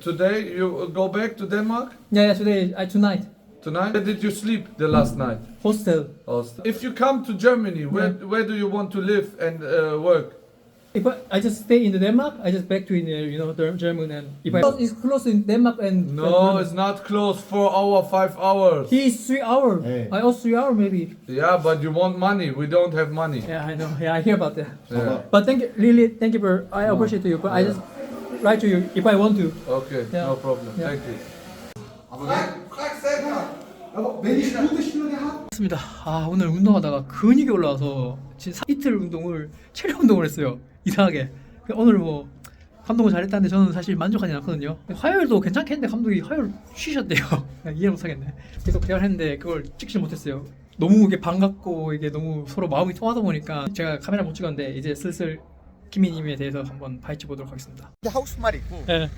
today you go back to Denmark Yeah, yeah. Today, I tonight tonight. Where did you sleep the last night? hostel. Also. If you come to Germany, where where do you want to live and uh, work? If I, I just stay in the Denmark, I just back to in the, you know the German and if I it's close in Denmark and No, it's not close. Four hour, five hours. He is three hour. Hey. I also three hour maybe. Yeah, but you want money. We don't have money. Yeah, I know. Yeah, I hear about that. Yeah. But thank you, really, thank you for. I appreciate you. But I just write to you if I want to. Okay, Yeah. no problem. Yeah. Thank you. 맞습니다. 아 오늘 운동하다가 근육이 올라와서 진짜 이틀 운동을 체력 운동을 했어요. 이상하게. 오늘 뭐 감독은 잘했다는데 저는 사실 만족하지 않거든요. 화요일도 괜찮겠는데 감독이 화요일 쉬셨대요. 이해 못하겠네. 계속 대화를 했는데 그걸 찍지 못했어요. 너무 이게 반갑고 이게 너무 서로 마음이 통하다 보니까 제가 카메라 못 찍었는데 이제 슬슬 김희님에 대해서 한번 파헤쳐 보도록 하겠습니다. 하고 싶은 말이 있고 예.